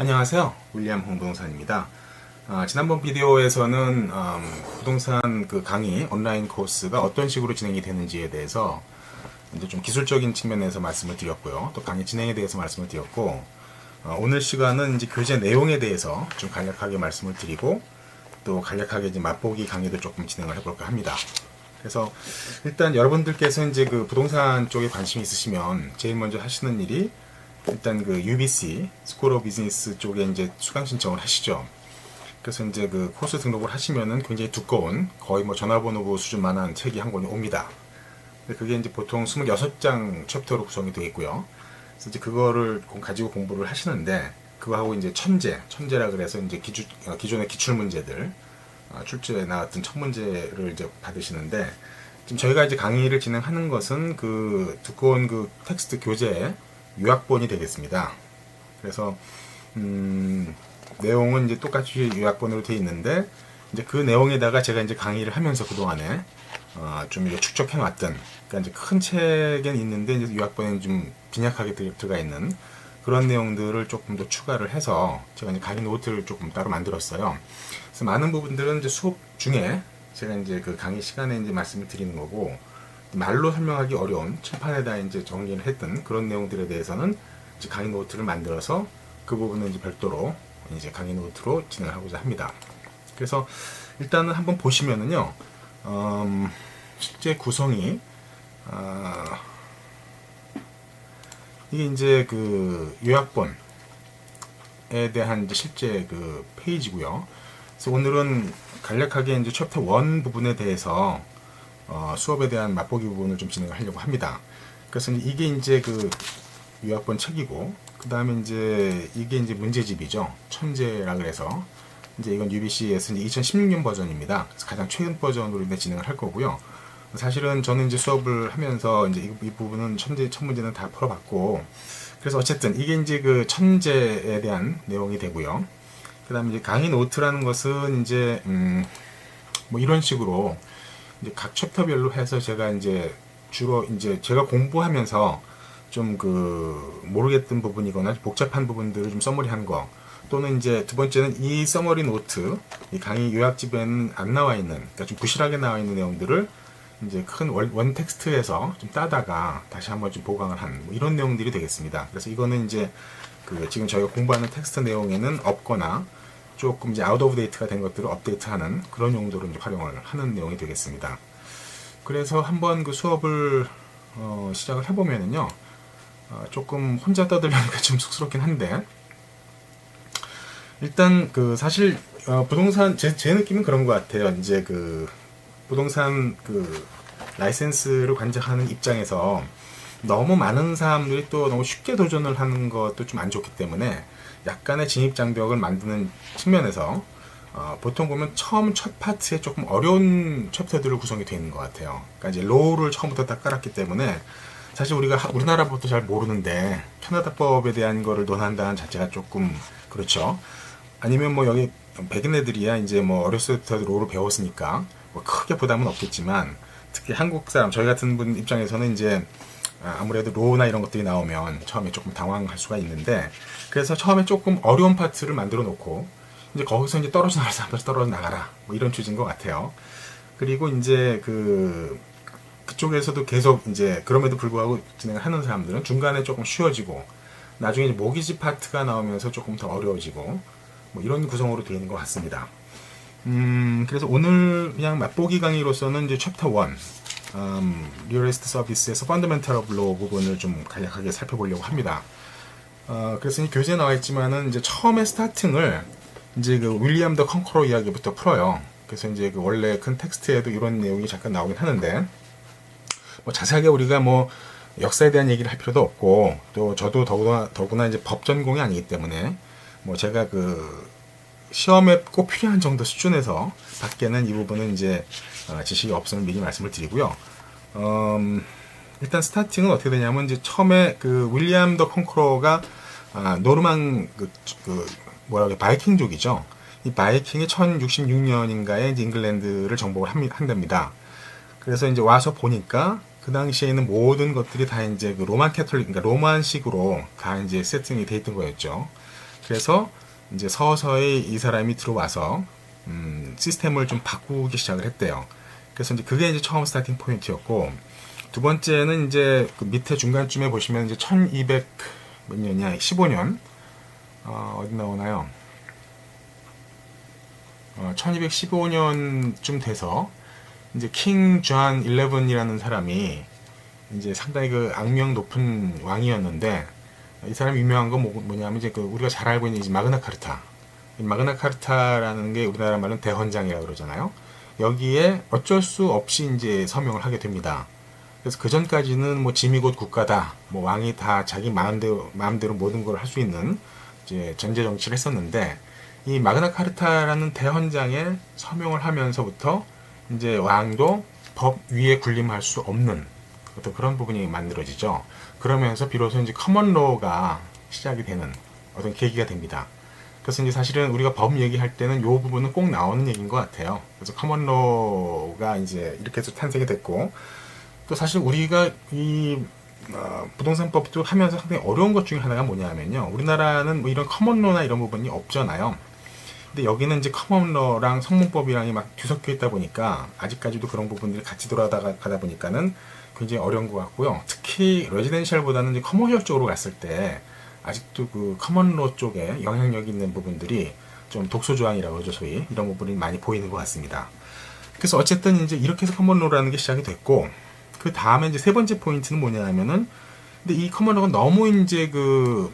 안녕하세요. 윌리엄 홍부동산입니다. 아, 지난번 비디오에서는 음, 부동산 그 강의 온라인 코스가 어떤 식으로 진행이 되는지에 대해서 이제 좀 기술적인 측면에서 말씀을 드렸고요. 또 강의 진행에 대해서 말씀을 드렸고 어, 오늘 시간은 이제 교재 내용에 대해서 좀 간략하게 말씀을 드리고 또 간략하게 이제 맛보기 강의도 조금 진행을 해볼까 합니다. 그래서 일단 여러분들께서 이제 그 부동산 쪽에 관심이 있으시면 제일 먼저 하시는 일이 일단 그 UBC 스쿨 오브 비즈니스 쪽에 이제 수강 신청을 하시죠. 그래서 이제 그 코스 등록을 하시면은 굉장히 두꺼운 거의 뭐 전화번호부 수준만한 책이 한 권이 옵니다. 그게 이제 보통 26장 챕터로 구성이 되어 있고요. 그래서 이제 그거를 공- 가지고 공부를 하시는데 그거하고 이제 천재, 천재라 그래서 이제 기주, 어, 기존의 기출 문제들 어, 출제에 나왔던 첫 문제를 이제 받으시는데 지금 저희가 이제 강의를 진행하는 것은 그 두꺼운 그 텍스트 교재의 요약본이 되겠습니다. 그래서 음, 내용은 이제 똑같이 요약본으로 되어 있는데 이제 그 내용에다가 제가 이제 강의를 하면서 그 동안에 어, 좀 이제 축적해 놨던 그러니까 이제 큰 책엔 있는데 이제 요약본에는 좀 빈약하게 들- 들어가 있는 그런 내용들을 조금 더 추가를 해서 제가 이제 강의 노트를 조금 따로 만들었어요. 그래서 많은 부분들은 이제 수업 중에 제가 이제 그 강의 시간에 이제 말씀을 드리는 거고 말로 설명하기 어려운 칠판에다 이제 정리를 했던 그런 내용들에 대해서는 이제 강의 노트를 만들어서 그 부분은 이제 별도로 이제 강의 노트로 진행을 하고자 합니다. 그래서 일단은 한번 보시면은요, 음, 실제 구성이 아, 이게 이제 그 요약본에 대한 이제 실제 그 페이지고요. 그래서 오늘은 간략하게 이제 챕터 1 부분에 대해서 어, 수업에 대한 맛보기 부분을 좀 진행을 하려고 합니다. 그래서 이게 이제 그 요약본 책이고, 그 다음에 이제 이게 이제 문제집이죠. 천재라 그래서 이제 이건 UBC에서 이제 2016년 버전입니다. 가장 최근 버전으로 이제 진행을 할 거고요. 사실은 저는 이제 수업을 하면서 이제 이, 이 부분은 천재 첫 문제는 다 풀어봤고, 그래서 어쨌든 이게 이제 그 천재에 대한 내용이 되고요. 그 다음에 이제 강의 노트라는 것은 이제 음, 뭐 이런 식으로 이제 각 챕터별로 해서 제가 이제 주로 이제 제가 공부하면서 좀 그 모르겠던 부분이거나 복잡한 부분들을 좀 써머리한 거 또는 이제 두 번째는 이 써머리 노트 이 강의 요약집에는 안 나와 있는 그러니까 좀 부실하게 나와 있는 내용들을 이제 큰 원, 원 텍스트에서 좀 따다가 다시 한번 좀 보강을 한 뭐 이런 내용들이 되겠습니다. 그래서 이거는 이제 그 지금 저희가 공부하는 텍스트 내용에는 없거나 조금 이제 아웃 오브 데이트가 된 것들을 업데이트하는 그런 용도로 이제 활용을 하는 내용이 되겠습니다. 그래서 한번 그 수업을 어, 시작을 해보면은요, 어, 조금 혼자 떠들려니까 좀 쑥스럽긴 한데, 일단 그 사실 어, 부동산 제, 제 느낌은 그런 것 같아요. 이제 그 부동산 그 라이센스를 관장하는 입장에서 너무 많은 사람들이 또 너무 쉽게 도전을 하는 것도 좀 안 좋기 때문에 약간의 진입 장벽을 만드는 측면에서 어, 보통 보면 처음 첫 파트에 조금 어려운 챕터들을 구성이 되어 있는 것 같아요. 그러니까 이제 로우를 처음부터 다 깔았기 때문에 사실 우리가 하- 우리나라부터 잘 모르는데 캐나다법에 대한 거를 논한다는 자체가 조금 그렇죠. 아니면 뭐 여기 백인 애들이야 이제 뭐 어렸을 때부터 로우를 배웠으니까 뭐 크게 부담은 없겠지만 특히 한국 사람 저희 같은 분 입장에서는 이제 아, 아무래도 로우나 이런 것들이 나오면 처음에 조금 당황할 수가 있는데 그래서 처음에 조금 어려운 파트를 만들어 놓고 이제 거기서 이제 떨어져 나갈 사람들 떨어져 나가라 뭐 이런 취지인 것 같아요. 그리고 이제 그 그쪽에서도 계속 이제 그럼에도 불구하고 진행을 하는 사람들은 중간에 조금 쉬워지고 나중에 이제 모기지 파트가 나오면서 조금 더 어려워지고 뭐 이런 구성으로 되어 있는 것 같습니다. 음, 그래서 오늘 그냥 맛보기 강의로서는 이제 챕터 1, 음, 리얼에스트 서비스에서 펀더멘탈 오브 로우 부분을 좀 간략하게 살펴보려고 합니다. 어, 그래서 이 교재에 나와 있지만은 이제 처음에 스타팅을 이제 그 윌리엄 더 컨커러 이야기부터 풀어요. 그래서 이제 그 원래 큰 텍스트에도 이런 내용이 잠깐 나오긴 하는데 뭐 자세하게 우리가 뭐 역사에 대한 얘기를 할 필요도 없고 또 저도 더구나 더구나 이제 법 전공이 아니기 때문에 뭐 제가 그 시험에 꼭 필요한 정도 수준에서 밖에는 이 부분은 이제 어, 지식이 없음을 미리 말씀을 드리고요. 음, 일단 스타팅은 어떻게 되냐면 이제 처음에 그 윌리엄 더 컨크로가 아, 노르망 그, 그 뭐라 그래 바이킹족이죠. 이 바이킹이 1066년인가에 이제 잉글랜드를 정복을 합니- 한답니다. 그래서 이제 와서 보니까 그 당시에는 모든 것들이 다 이제 그 로만 캐톨릭, 그러니까 로만식으로 다 이제 세팅이 돼 있던 거였죠. 그래서 이제 서서히 이 사람이 들어와서 음, 시스템을 좀 바꾸기 시작을 했대요. 그래서 이제 그게 이제 처음 스타팅 포인트였고 두 번째는 이제 그 밑에 중간쯤에 보시면 이제 1200 몇 년이야? 15년 어, 어디 나오나요? 어, 1215년쯤 돼서 이제 킹존 11이라는 사람이 이제 상당히 그 악명 높은 왕이었는데 이 사람 유명한 건 뭐, 뭐냐면 이제 그 우리가 잘 알고 있는 이제 마그나 카르타. 이 마그나 카르타라는 게 우리나라 말로는 대헌장이라고 그러잖아요. 여기에 어쩔 수 없이 이제 서명을 하게 됩니다. 그래서 그 전까지는 뭐 짐이 곧 국가다, 뭐 왕이 다 자기 마음대로 마음대로 모든 걸 할 수 있는 이제 전제 정치를 했었는데 이 마그나 카르타라는 대헌장에 서명을 하면서부터 이제 왕도 법 위에 군림할 수 없는 어떤 그런 부분이 만들어지죠. 그러면서 비로소 이제 커먼로가 시작이 되는 어떤 계기가 됩니다. 그래서 이제 사실은 우리가 법 얘기할 때는 이 부분은 꼭 나오는 얘기인 것 같아요. 그래서 커먼로가 이제 이렇게 해서 탄생이 됐고 또 사실 우리가 이 어, 부동산법도 하면서 상당히 어려운 것 중에 하나가 뭐냐면요. 우리나라는 뭐 이런 커먼로나 이런 부분이 없잖아요. 근데 여기는 이제 커먼러랑 성문법이랑이 막 뒤섞여 있다 보니까 아직까지도 그런 부분들이 같이 돌아가다 가다 보니까는 굉장히 어려운 것 같고요. 특히 레지덴셜보다는 이제 커머셜 쪽으로 갔을 때 아직도 그 커먼로 쪽에 영향력 있는 부분들이 좀 독소 조항이라고 그러죠, 소위 이런 부분이 많이 보이는 것 같습니다. 그래서 어쨌든 이제 이렇게 해서 커먼로라는 게 시작이 됐고 그 다음에 이제 세 번째 포인트는 뭐냐면은 근데 이 커먼로가 너무 이제 그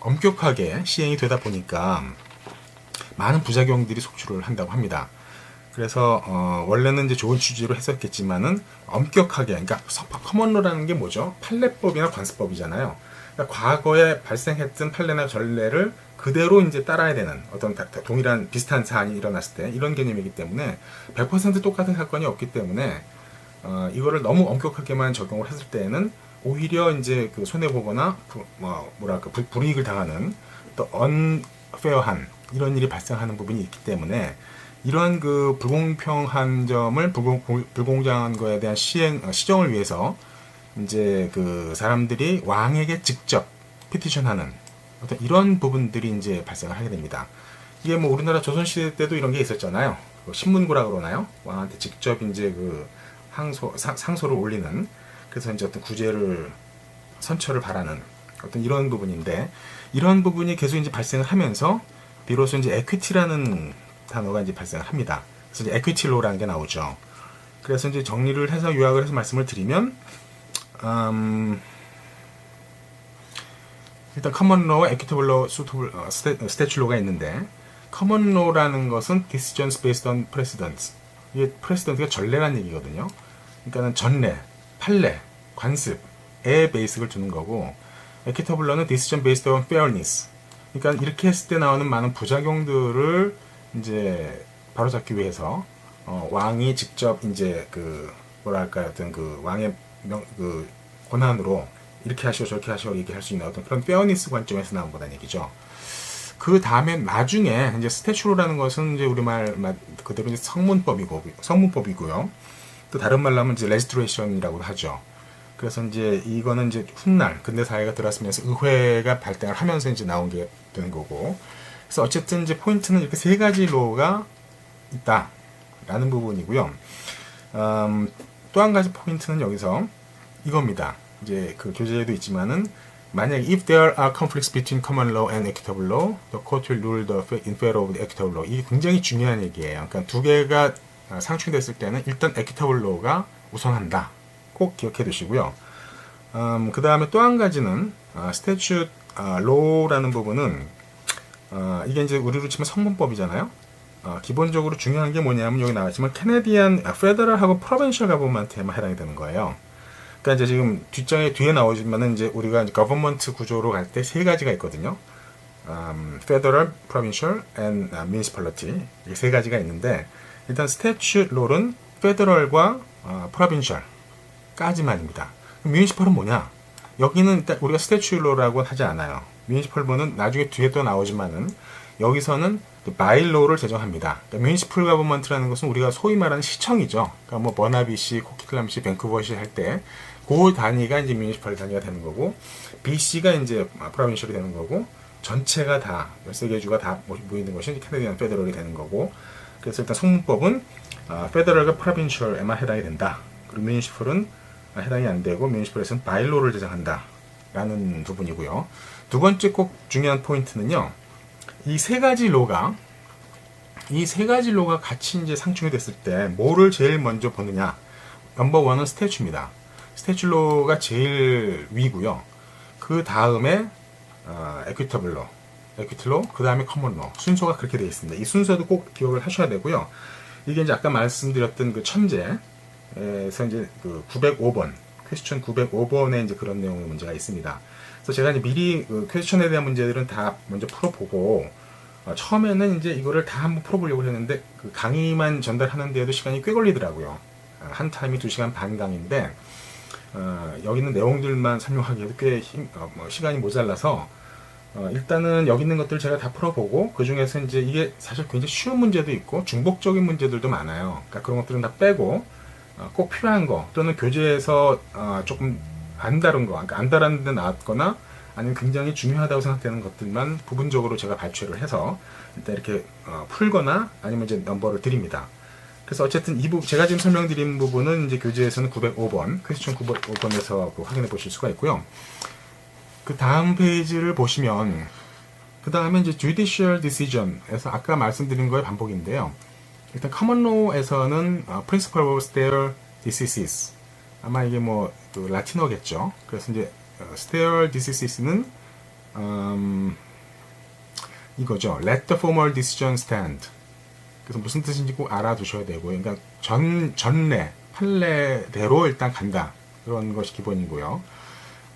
엄격하게 시행이 되다 보니까 많은 부작용들이 속출을 한다고 합니다. 그래서 어, 원래는 이제 좋은 취지로 했었겠지만은 엄격하게 그러니까 커먼로라는 게 뭐죠? 판례법이나 관습법이잖아요. 그러니까 과거에 발생했던 판례나 전례를 그대로 이제 따라야 되는 어떤 동일한 비슷한 사안이 일어났을 때 이런 개념이기 때문에 100% 똑같은 사건이 없기 때문에 어, 이거를 너무 엄격하게만 적용을 했을 때에는 오히려 이제 그 손해 보거나 부- 뭐 뭐랄까 불- 불이익을 당하는 또 unfair한 이런 일이 발생하는 부분이 있기 때문에 이런 그 불공평한 점을 불공, 불- 불공정한 거에 대한 시행 어, 시정을 위해서 이제 그 사람들이 왕에게 직접 피티션하는 어떤 이런 부분들이 이제 발생을 하게 됩니다. 이게 뭐 우리나라 조선시대 때도 이런 게 있었잖아요. 그 신문고라 그러나요? 왕한테 직접 이제 그 항소, 상, 상소를 올리는 그래서 이제 어떤 구제를 선처를 바라는 어떤 이런 부분인데 이런 부분이 계속 이제 발생을 하면서 비로소 이제 에퀴티라는 단어가 이제 발생을 합니다. 그래서 이제 에퀴티로라는 게 나오죠. 그래서 이제 정리를 해서 요약을 해서 말씀을 드리면 음, 일단 커먼 로와 에퀴터블 로 수터블 어, 스태츄 로가 있는데 커먼 로라는 것은 decisions based on precedents 이게 프레시던트가 전례란 얘기거든요. 그러니까는 전례, 판례, 관습에 베이스를 두는 거고 에퀴터블러는 decision based on fairness. 그러니까 이렇게 했을 때 나오는 많은 부작용들을 이제 바로잡기 위해서 어, 왕이 직접 이제 그 뭐랄까 어떤 그 왕의 명, 그 권한으로 이렇게 하시오 저렇게 하시오 얘기할 수 있는 어떤 그런 페어니스 관점에서 나온 거다는 얘기죠. 그 다음에 나중에 이제 스태츄로라는 것은 이제 우리말 말 그대로 이제 성문법이고 성문법이고요. 또 다른 말로 하면 이제 레지스트레이션이라고 하죠. 그래서 이제 이거는 이제 훗날 근대 사회가 들어서면서 의회가 발달을 하면서 이제 나온 게 되는 거고. 그래서 어쨌든 이제 포인트는 이렇게 세 가지 로가 있다라는 부분이고요. 음, 또 한 가지 포인트는 여기서 이겁니다. 이제 그 교재에도 있지만은 만약 if there are conflicts between common law and equitable law, the court will rule the in favor of the equitable law. 이게 굉장히 중요한 얘기예요. 그러니까 두 개가 아, 상충됐을 때는 일단 equitable law가 우선한다. 꼭 기억해 두시고요. 음, 그 다음에 또 한 가지는 아, statute 아, law라는 부분은 아, 이게 이제 우리로 치면 성문법이잖아요. 아, 기본적으로 중요한 게 뭐냐면 여기 나왔지만 캐네디안 아, 페더럴하고 프로벤셜 가버먼트에만 해당이 되는 거예요. 그러니까 이제 지금 뒷장에 뒤에 나오지만은 이제 우리가 거버먼트 구조로 갈 때 세 가지가 있거든요. 음, federal, provincial, and uh, municipality 이게 세 가지가 있는데 일단 statute law는 federal과 어, provincial까지만입니다. municipal은 뭐냐? 여기는 일단 우리가 law라고 하지 않아요. municipal은 나중에 뒤에 또 나오지만은 여기서는 바일로를 제정합니다. 그러니까 뮤니시플 가버먼트라는 것은 우리가 소위 말하는 시청이죠. 그러니까 뭐 버나비시, 코키틀람시, 밴쿠버시 할 때 그 단위가 이제 뮤니시플 단위가 되는 거고 BC가 이제 프로빈셜이 되는 거고 전체가 다 열세 개 주가 다 모이는 것이 캐네디언 페더럴이 되는 거고 그래서 일단 성문법은 아, 페더럴과 프로빈셜에만 해당이 된다. 그리고 뮤니시플은 아, 해당이 안 되고 뮤니시플에서는 바일로를 제정한다. 라는 부분이고요. 두 번째 꼭 중요한 포인트는요. 이 세 가지 로가 이 세 가지 로가 같이 이제 상충이 됐을 때 뭐를 제일 먼저 보느냐? 넘버 원은 스태츄입니다. 스태츄로가 제일 위고요. 그 다음에 어, 에퀴터블로, 에퀴틀로, 그 다음에 커먼로 순서가 그렇게 되어 있습니다. 이 순서도 꼭 기억을 하셔야 되고요. 이게 이제 아까 말씀드렸던 그 천재에서 이제 그 905번 퀘스천 905번에 이제 그런 내용의 문제가 있습니다. 그래서 제가 이제 미리 그 퀘스천에 대한 문제들은 다 먼저 풀어보고 어, 처음에는 이제 이거를 다 한번 풀어보려고 했는데 그 강의만 전달하는 데에도 시간이 꽤 걸리더라고요. 아, 한 타임이 2시간 반 강의인데 어, 여기 있는 내용들만 설명하기에도 꽤 힘- 어, 뭐 시간이 모자라서 어, 일단은 여기 있는 것들을 제가 다 풀어보고 그 중에서 이제 이게 사실 굉장히 쉬운 문제도 있고 중복적인 문제들도 많아요. 그러니까 그런 것들은 다 빼고 어, 꼭 필요한 거 또는 교재에서 어, 조금 안 다른 거, 그러니까 안 다른 데 나왔거나 아니면 굉장히 중요하다고 생각되는 것들만 부분적으로 제가 발췌를 해서 일단 이렇게 어, 풀거나 아니면 이제 넘버를 드립니다. 그래서 어쨌든 이 부분 제가 지금 설명드린 부분은 이제 교재에서는 905번 퀘스천 905번에서 그 확인해 보실 수가 있고요. 그 다음 페이지를 보시면 그 다음에 이제 judicial decision에서 아까 말씀드린 거의 반복인데요. 일단 law에서는 어, principle of stare decisis 아마 이게 뭐그 라틴어겠죠. 그래서 이제 어, stare decisi스는 음, 이거죠. let the formal decision stand. 그래서 무슨 뜻인지 꼭 알아두셔야 되고요. 그러니까 전 전례 판례대로 일단 간다 그런 것이 기본이고요.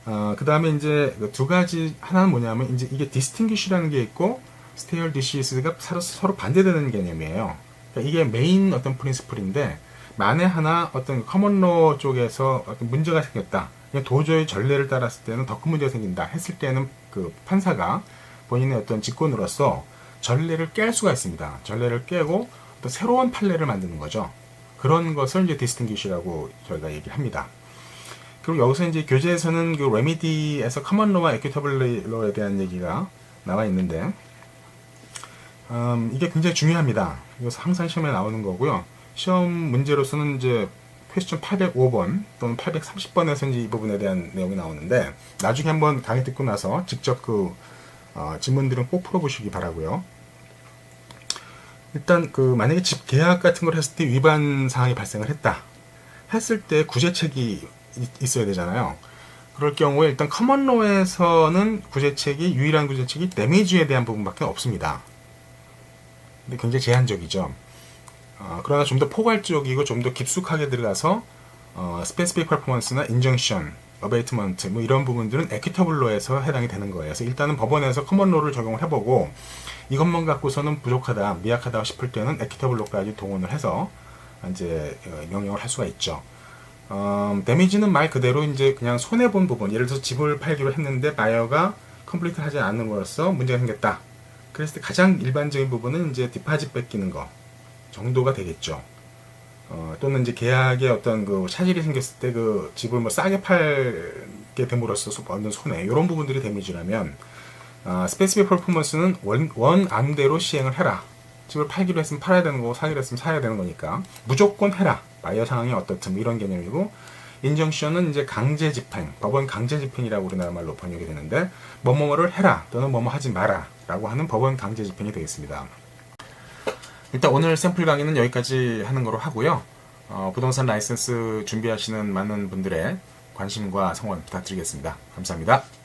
어, 그 다음에 이제 그두 가지 하나는 뭐냐면 이제 이게 distinguish라는 게 있고 stare decisious가 서로, 서로 반대되는 개념이에요. 그러니까 이게 메인 어떤 프린스플인데 만에 하나 어떤 커먼로 쪽에서 어떤 문제가 생겼다. 도저히 전례를 따랐을 때는 더 큰 문제가 생긴다 했을 때는 그 판사가 본인의 어떤 직권으로서 전례를 깰 수가 있습니다. 전례를 깨고 또 새로운 판례를 만드는 거죠. 그런 것을 이제 디스팅기시라고 저희가 얘기를 합니다. 그리고 여기서 이제 교재에서는 그 레미디에서 커먼로와 에퀴터블로에 대한 얘기가 나와 있는데 음, 이게 굉장히 중요합니다. 이것은 항상 시험에 나오는 거고요. 시험 문제로서는 이제 퀘스천 805번 또는 830번에서 이제 이 부분에 대한 내용이 나오는데 나중에 한번 강의 듣고 나서 직접 그 어, 질문들은 꼭 풀어보시기 바라고요. 일단 그 만약에 집 계약 같은 걸 했을 때 위반 사항이 발생을 했다 했을 때 구제책이 이- 있어야 되잖아요. 그럴 경우에 일단 커먼로에서는 구제책이 유일한 구제책이 데미지에 대한 부분밖에 없습니다. 근데 굉장히 제한적이죠. 어, 그러나 좀 더 포괄적이고 좀 더 깊숙하게 들어가서 어, 스페시픽 퍼포먼스나 인정션, 어베이트먼트 뭐 이런 부분들은 에퀴터블로에서 해당이 되는 거예요. 그래서 일단은 법원에서 커먼로를 적용을 해보고 이것만 갖고서는 부족하다, 미약하다 싶을 때는 에퀴터블로까지 동원을 해서 이제 어, 명령을 할 수가 있죠. 어, 데미지는 말 그대로 이제 그냥 손해 본 부분, 예를 들어서 집을 팔기로 했는데 바이어가 컴플리트 하지 않는 거로서 문제가 생겼다. 그랬을 때 가장 일반적인 부분은 이제 디파짓 뺏기는 거 정도가 되겠죠. 어, 또는 이제 계약에 어떤 그 차질이 생겼을 때 그 집을 뭐 싸게 팔게 됨으로써 소- 얻는 손해 이런 부분들이 데미지라면 아, 스페시픽 퍼포먼스는 원, 원 안대로 시행을 해라. 집을 팔기로 했으면 팔아야 되는 거고 사기로 했으면 사야 되는 거니까 무조건 해라. 바이어 상황이 어떻든 뭐 이런 개념이고 인정션은 이제 강제 집행, 법원 강제 집행이라고 우리나라 말로 번역이 되는데 뭐뭐뭐를 해라 또는 뭐뭐 하지 마라라고 하는 법원 강제 집행이 되겠습니다. 일단 오늘 샘플 강의는 여기까지 하는 거로 하고요. 어, 부동산 라이센스 준비하시는 많은 분들의 관심과 성원 부탁드리겠습니다. 감사합니다.